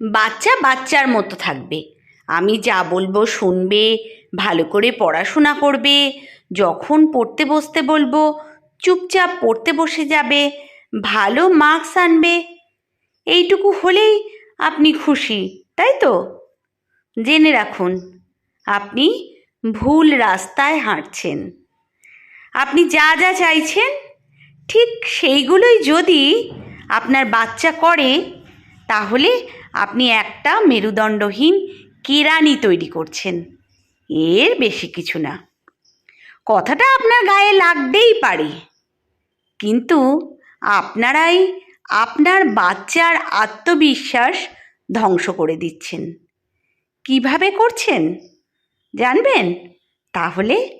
বাচ্চা বাচ্চার মতো থাকবে। আমি যা বলব শুনবে, ভালো করে পড়াশোনা করবে, যখন পড়তে বসতে বলব, চুপচাপ পড়তে বসে যাবে, ভালো মার্কস আনবে। এইটুকু হলেই আপনি খুশি, তাই তো? জেনে রাখুন, আপনি ভুল রাস্তায় হাঁটছেন। আপনি যা যা চাইছেন, ঠিক সেইগুলোই যদি আপনার বাচ্চা করে, তাহলে আপনি একটা মেরুদণ্ডহীন কেরানি তৈরি করছেন। এর বেশি কিছু না। কথাটা আপনার গায়ে লাগতেই পারে। কিন্তু আপনারাই আপনার বাচ্চার আত্মবিশ্বাস ধ্বংস করে দিচ্ছেন। কীভাবে করছেন? জানবেন? তাহলে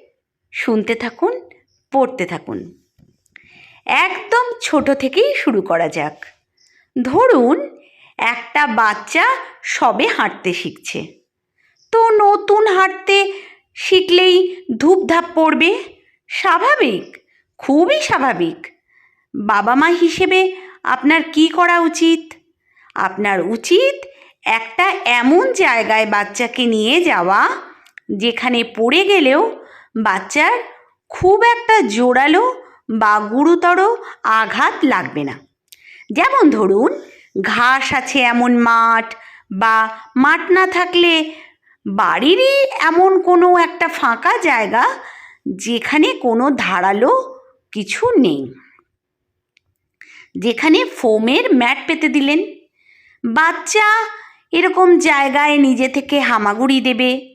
শুনতে থাকুন, পড়তে থাকুন। একদম ছোট থেকেই শুরু করা যাক। ধরুন একটা বাচ্চা সবে হাঁটতে শিখছে। তো নতুন হাঁটতে শিখলেই ধূপধাপ পড়বে? স্বাভাবিক, খুবই স্বাভাবিক। বাবা মা হিসেবে আপনার কি করা উচিত? আপনার উচিত একটা এমন জায়গায় বাচ্চাকে নিয়ে যাওয়া, যেখানে পড়ে গেলেও বাচ্চার খুব একটা জোরালো বা গুরুতর আঘাত লাগবে না। যেমন ধরুন ঘাস আছে এমন মাঠ বা মাঠ না থাকলে বাড়িরই এমন কোনো একটা ফাঁকা জায়গা যেখানে কোনো ধারালো কিছু নেই। যেখানে ফোমের ম্যাট পেতে দিলেন। বাচ্চা এরকম জায়গায় নিজে থেকে হামাগুড়ি দেবে।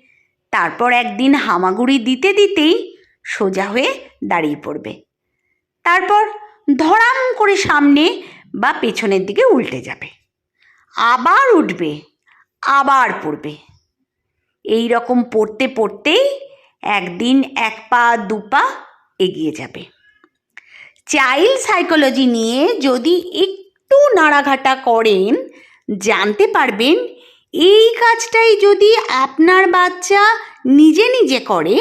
তারপর একদিন হামাগুড়ি দিতে দিতেই সোজা হয়ে দাঁড়িয়ে পড়বে। তারপর ধরাম করে সামনে বা পেছনের দিকে উল্টে যাবে। আবার উঠবে, আবার পড়বে। এই রকম পড়তে পড়তেই একদিন এক পা, দু পা এগিয়ে যাবে। চাইল্ড সাইকোলজি নিয়ে যদি একটু নাড়াঘাটা করেন, জানতে পারবেন এই কাজটাই যদি আপনার বাচ্চা নিজে নিজে করে,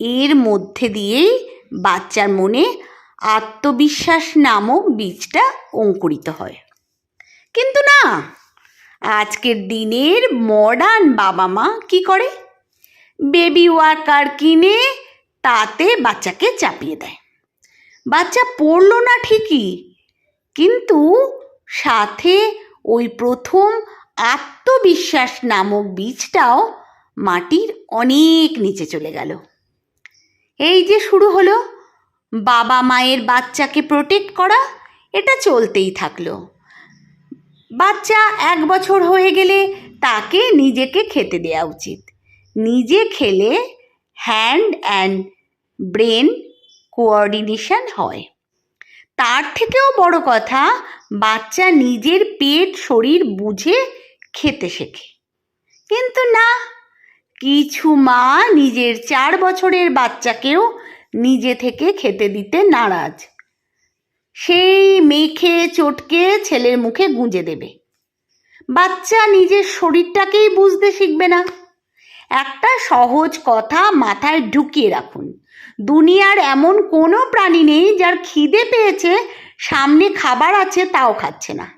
এর মধ্যে দিয়েই বাচ্চার মনে আত্মবিশ্বাস নামক বীজটা অঙ্কুরিত হয়। কিন্তু না, আজকের দিনের মডার্ন বাবা মা কি করে? বেবি ওয়াকার কিনে তাতে বাচ্চাকে চাপিয়ে দেয়। বাচ্চা পড়ল না ঠিকই, কিন্তু সাথে ওই প্রথম আত্মবিশ্বাস নামক বীজটাও মাটির অনেক নিচে চলে গেল। এই যে শুরু হলো বাবা মায়ের বাচ্চাকে প্রোটেক্ট করা, এটা চলতেই থাকল। বাচ্চা এক বছর হয়ে গেলে তাকে নিজেকে খেতে দেওয়া উচিত। নিজে খেলে হ্যান্ড অ্যান্ড ব্রেন কোঅর্ডিনেশন হয়। তার থেকেও বড় কথা, বাচ্চা নিজের পেট, শরীর বুঝে খেতে শেখে। কিন্তু না, কিছু মা নিজের চার বছরের বাচ্চাকেও নিজে থেকে খেতে দিতে নারাজ। সেই মেখে চটকে ছেলের মুখে গুঁজে দেবে। বাচ্চা নিজের শরীরটাকেই বুঝতে শিখবে না। একটা সহজ কথা মাথায় ঢুকিয়ে রাখুন। দুনিয়ার এমন কোনো প্রাণী নেই যার খিদে পেয়েছে, সামনে খাবার আছে, তাও খাচ্ছে না।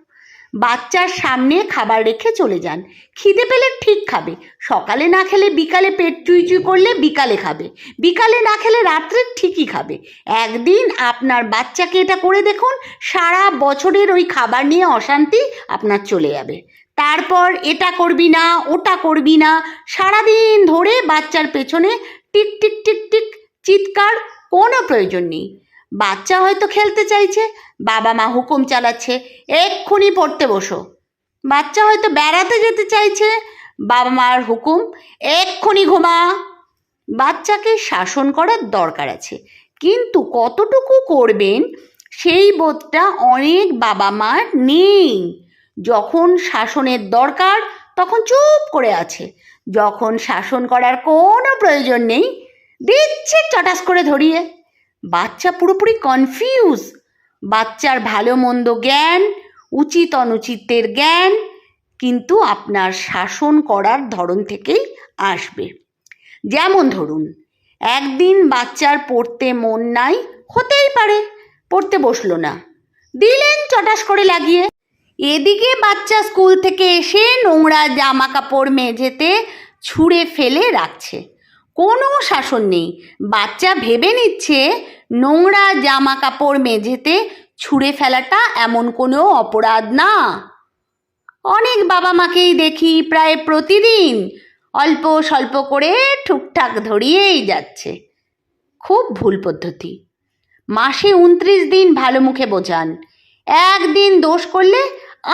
বাচ্চার সামনে খাবার রেখে চলে যান। খিদে পেলে ঠিক খাবে। সকালে না খেলে বিকালে পেট চুই চুই করলে বিকালে খাবে। বিকালে না খেলে রাত্রে ঠিকই খাবে। একদিন আপনার বাচ্চাকে এটা করে দেখুন, সারা বছরের ওই খাবার নিয়ে অশান্তি আপনার চলে যাবে। তারপর এটা করবি না, ওটা করবি না, সারাদিন ধরে বাচ্চার পেছনে টিক টিক টিক টিক, চিৎকার, কোনো প্রয়োজন নেই। বাচ্চা হয়তো খেলতে চাইছে, বাবা মা হুকুম চালাচ্ছে, এক্ষুনি পড়তে বসো। বাচ্চা হয়তো বেড়াতে যেতে চাইছে, বাবা মার হুকুম, এক্ষুনি ঘুমা। বাচ্চাকে শাসন করার দরকার আছে, কিন্তু কতটুকু করবেন সেই বোধটা অনেক বাবা মার নেই। যখন শাসনের দরকার, তখন চুপ করে আছে। যখন শাসন করার কোনো প্রয়োজন নেই, দিচ্ছে চটাস করে ধরিয়ে। বাচ্চা পুরোপুরি কনফিউজ বাচ্চার ভালো মন্দ জ্ঞান, উচিত অনুচিতের জ্ঞান কিন্তু আপনার শাসন করার ধরন থেকেই আসবে। যেমন ধরুন, একদিন বাচ্চার পড়তে মন নাই, হতেই পারে, পড়তে বসল না। দিলেন চটাস করে লাগিয়ে। এদিকে বাচ্চা স্কুল থেকে এসে নোংরা জামা কাপড় মেঝেতে ছুঁড়ে ফেলে রাখছে। কোনো শাসন নেই। বাচ্চা ভেবে নিচ্ছে নোংরা জামা কাপড় মেঝেতে ছুঁড়ে ফেলাটা এমন কোনো অপরাধ না। অনেক বাবা মাকেই দেখি প্রায় প্রতিদিন অল্প স্বল্প করে ঠুকঠাক ধরিয়েই যাচ্ছে। খুব ভুল পদ্ধতি। মাসে উনত্রিশ দিন ভালো মুখে বোঝান। একদিন দোষ করলে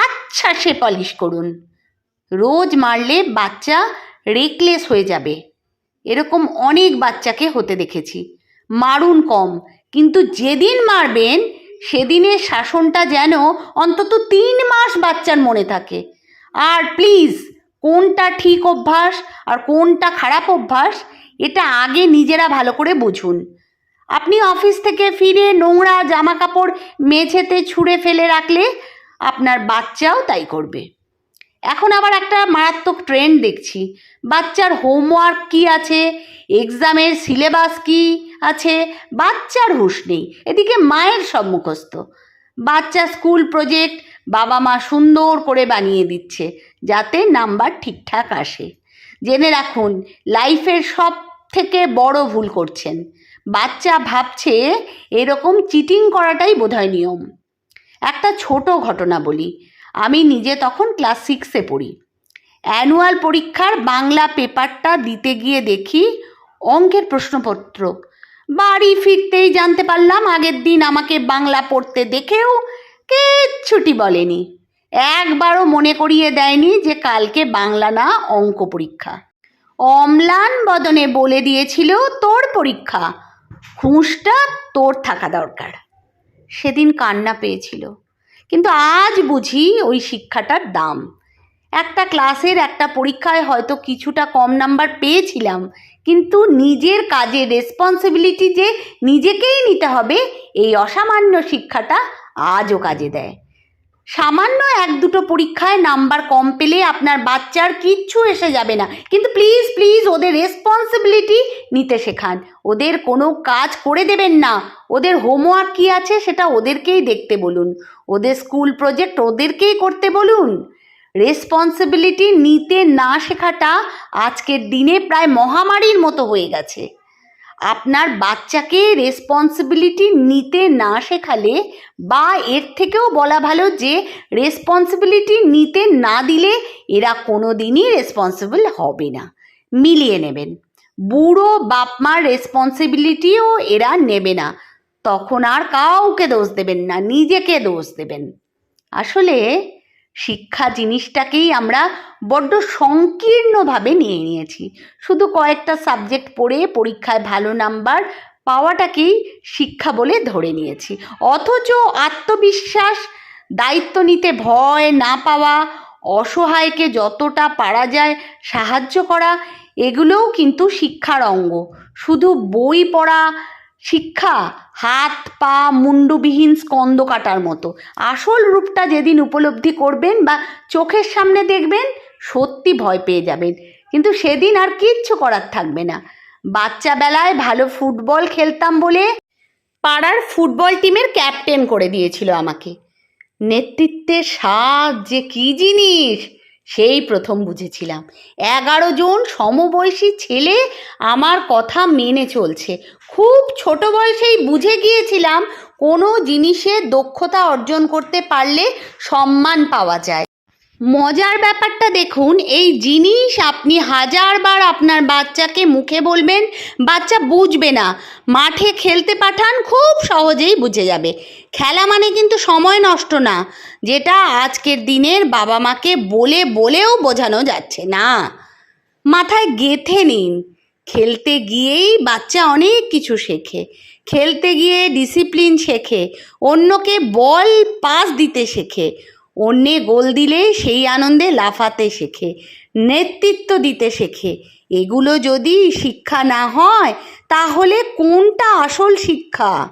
আচ্ছা সে পলিশ করুন। রোজ মারলে বাচ্চা রেকলেস হয়ে যাবে। এরকম অনেক বাচ্চাকে হতে দেখেছি। মারুন কম, কিন্তু যেদিন মারবেন, সেদিনের শাসনটা যেন অন্তত তিন মাস বাচ্চার মনে থাকে। আর প্লিজ, কোনটা ঠিক অভ্যাস আর কোনটা খারাপ অভ্যাস, এটা আগে নিজেরা ভালো করে বুঝুন। আপনি অফিস থেকে ফিরে নোংরা জামা কাপড় মেঝেতে ছুঁড়ে ফেলে রাখলে আপনার বাচ্চাও তাই করবে। এখন আবার একটা মারাত্মক ট্রেন্ড দেখছি। বাচ্চার হোমওয়ার্ক কি আছে? এক্সামের সিলেবাস কি আছে? বাচ্চার হুঁশ নেই। এদিকে মায়ের সব মুখস্থ। বাচ্চা স্কুল প্রজেক্ট বাবা মা সুন্দর করে বানিয়ে দিচ্ছে, যাতে নাম্বার ঠিকঠাক আসে। জেনে রাখুন লাইফের সব থেকে বড় ভুল করছেন। বাচ্চা ভাবছে এরকম চিটিং করাটাই বোধহয় নিয়ম। একটা ছোট ঘটনা বলি। আমি নিজে তখন ক্লাস সিক্সে পড়ি। অ্যানুয়াল পরীক্ষার বাংলা পেপারটা দিতে গিয়ে দেখি অঙ্কের প্রশ্নপত্র বাড়ি ফিরতেই জানতে পারলাম আগের দিন আমাকে বাংলা পড়তে দেখেও কিচ্ছুটি বলেনি। একবারও মনে করিয়ে দেয়নি যে কালকে বাংলা না অঙ্ক পরীক্ষা। অম্লান বদনে বলে দিয়েছিল তোর পরীক্ষা। খুঁজটা তোর থাকা দরকার। সেদিন কান্না পেয়েছিল। কিন্তু আজ বুঝি ওই শিক্ষাটার দাম। একটা ক্লাসের একটা পরীক্ষায় হয়তো কিছুটা কম নাম্বার পেয়েছিলাম, কিন্তু নিজের কাজে রেসপন্সিবিলিটি যে নিজেকেই নিতে হবে, এই অসামান্য শিক্ষাটা আজও কাজে দেয়। সামান্য এক দুটো পরীক্ষায় নাম্বার কম পেলে আপনার বাচ্চার কিচ্ছু এসে যাবে না। কিন্তু প্লিজ প্লিজ ওদের রেসপন্সিবিলিটি নিতে শেখান। ওদের কোনো কাজ করে দেবেন না। ওদের হোমওয়ার্ক কী আছে সেটা ওদেরকেই দেখতে বলুন। ওদের স্কুল প্রজেক্ট ওদেরকেই করতে বলুন। রেসপন্সিবিলিটি নিতে না শেখাটা আজকের দিনে প্রায় মহামারীর মতো হয়ে গেছে। আপনার বাচ্চাকে রেসপন্সিবিলিটি নিতে না শেখালে বা এর থেকেও বলা ভালো যে রেসপন্সিবিলিটি নিতে না দিলে এরা কোনো দিনই রেসপন্সিবল হবে না। মিলিয়ে নেবেন। বুড়ো বাপ মার রেসপন্সিবিলিটিও এরা নেবে না। তখন আর কাউকে দোষ দেবেন না, নিজেকে দোষ দেবেন। আসলে শিক্ষা জিনিসটাকেই আমরা বড্ড সংকীর্ণভাবে নিয়ে নিয়েছি। শুধু কয়েকটা সাবজেক্ট পড়ে পরীক্ষায় ভালো নাম্বার পাওয়াটাকেই শিক্ষা বলে ধরে নিয়েছি। অথচ আত্মবিশ্বাস, দায়িত্ব নিতে ভয় না পাওয়া, অসহায়কে যতটা পারা যায় সাহায্য করা, এগুলোও কিন্তু শিক্ষার অঙ্গ। শুধু বই পড়া শিক্ষা, হাত, পা, মুন্ডুবিহীন স্কন্দ কাটার মতো। আসল রূপটা যেদিন উপলব্ধি করবেন বা চোখের সামনে দেখবেন, সত্যি ভয় পেয়ে যাবেন। কিন্তু সেদিন আর কিচ্ছু করার থাকবে না। বাচ্চা বেলায় ভালো ফুটবল খেলতাম বলে পাড়ার ফুটবল টিমের ক্যাপ্টেন করে দিয়েছিল আমাকে। নেতৃত্বের স্বাদ যে কী জিনিস! সেই প্রথম বুঝেছিলাম। এগারো জন সমবয়সী ছেলে আমার কথা মেনে চলছে। খুব ছোট বয়সেই বুঝে গিয়েছিলাম কোনো জিনিসে দক্ষতা অর্জন করতে পারলে সম্মান পাওয়া যায়। মজার ব্যাপারটা দেখুন, এই জিনিস আপনি হাজারবার আপনার বাচ্চাকে মুখে বলবেন, বাচ্চা বুঝবে না। মাঠে খেলতে পাঠান, খুব সহজেই বুঝে যাবে। খেলা মানে কিন্তু সময় নষ্ট না, যেটা আজকের দিনের বাবা মাকে বলে বলেও বোঝানো যাচ্ছে না। মাথায় গেথে নিন। খেলতে গিয়েই বাচ্চা অনেক কিছু শেখে। খেলতে গিয়ে ডিসিপ্লিন শেখে, অন্যকে বল পাস দিতে শেখে। অন্যে গোল দিলে সেই আনন্দে লাফাতে শেখে, নেতৃত্ব দিতে শেখে। এগুলো যদি শিক্ষা না হয়, তাহলে কোনটা আসল শিক্ষা?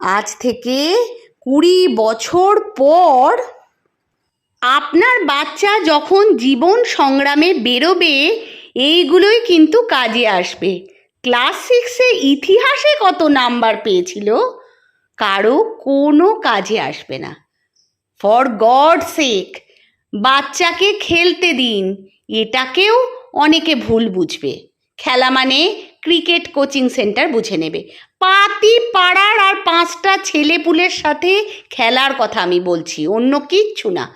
আজ থেকে কুড়ি বছর পর আপনার বাচ্চা যখন জীবন সংগ্রামে বেরোবে, এইগুলোই কিন্তু কাজে আসবে। ক্লাস সিক্সে ইতিহাসে কত নাম্বার পেয়েছিল, কারও কোনো কাজে আসবে না। ফর গড সেক বাচ্চাকে খেলতে দিন। এটাকেও অনেকে ভুল বুঝবে। খেলা মানে ক্রিকেট কোচিং সেন্টার বুঝে নেবে। পাতি পাড়ার আর পাঁচটা ছেলেপুলের সাথে খেলার কথা আমি বলছি, অন্য কিচ্ছু না।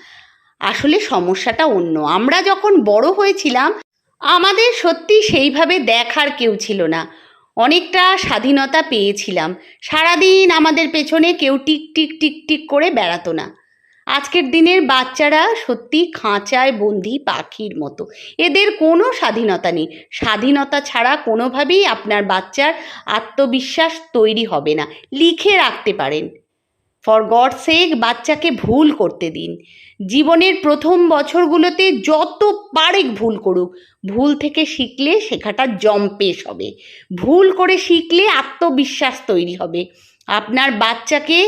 আসলে সমস্যাটা অন্য। আমরা যখন বড় হয়েছিলাম, আমাদের সত্যি সেইভাবে দেখার কেউ ছিল না। অনেকটা স্বাধীনতা পেয়েছিলাম। সারাদিন আমাদের পেছনে কেউ টিক টিক টিক টিক করে বেড়াতো না। আজকের দিনের বাচ্চারা সত্যি খাঁচায় বন্দি পাখির মতো। এদের কোনো স্বাধীনতা নেই। স্বাধীনতা ছাড়া কোনোভাবেই আপনার বাচ্চার আত্মবিশ্বাস তৈরি হবে না। লিখে রাখতে পারেন। ফর গড সেক, বাচ্চাকে ভুল করতে দিন। জীবনের প্রথম বছরগুলোতে যত পারেক ভুল করুক। ভুল থেকে শিখলে শেখাটা জম্পেশ হবে। ভুল করে শিখলে আত্মবিশ্বাস তৈরি হবে। আপনার বাচ্চাকে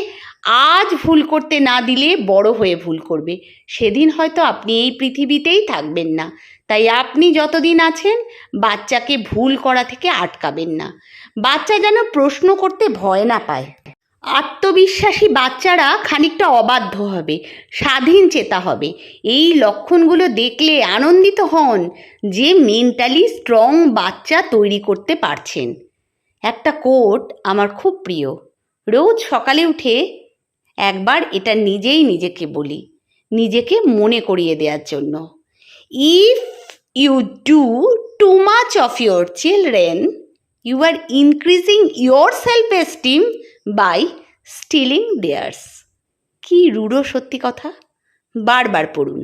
আজ ভুল করতে না দিলে বড় হয়ে ভুল করবে। সেদিন হয়তো আপনি এই পৃথিবীতেই থাকবেন না। তাই আপনি যতদিন আছেন, বাচ্চাকে ভুল করা থেকে আটকাবেন না। বাচ্চা যেন প্রশ্ন করতে ভয় না পায়। আত্মবিশ্বাসী বাচ্চারা খানিকটা অবাধ্য হবে, স্বাধীন চেতা হবে। এই লক্ষণগুলো দেখলে আনন্দিত হন যে মেন্টালি স্ট্রং বাচ্চা তৈরি করতে পারছেন। একটা কোট আমার খুব প্রিয়। রোজ সকালে উঠে একবার এটা নিজেই নিজেকে বলি, নিজেকে মনে করিয়ে দেওয়ার জন্য। If you do too much of your children you are increasing your self esteem by stealing theirs কি রূঢ় সত্যি কথা? বারবার পড়ুন।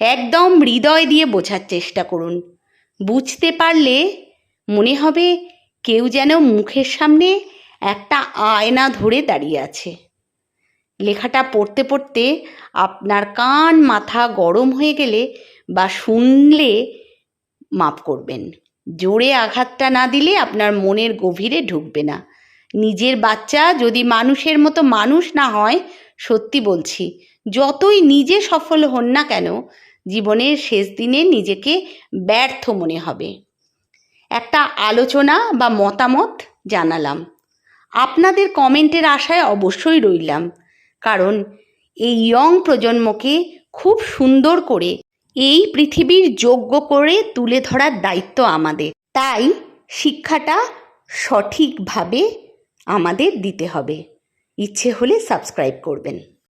একদম হৃদয় দিয়ে বোঝার চেষ্টা করুন। বুঝতে পারলে মনে হবে কেউ যেন মুখের সামনে একটা আয়না ধরে দাঁড়িয়ে আছে। লেখাটা পড়তে পড়তে আপনার কান মাথা গরম হয়ে গেলে বা শুনলে মাপ করবেন। জোরে আঘাতটা না দিলে আপনার মনের গভীরে ঢুকবে না। নিজের বাচ্চা যদি মানুষের মতো মানুষ না হয়, সত্যি বলছি, যতই নিজে সফল হন না কেন, জীবনের শেষ দিনে নিজেকে ব্যর্থ মনে হবে। একটা আলোচনা বা মতামত জানালাম। আপনাদের কমেন্টের আশায় অবশ্যই রইলাম। কারণ এই ইয়ং প্রজন্মকে খুব সুন্দর করে এই পৃথিবীর যোগ্য করে তুলে ধরার দায়িত্ব আমাদের। তাই শিক্ষাটা সঠিকভাবে আমাদের দিতে হবে। ইচ্ছে হলে সাবস্ক্রাইব করবেন।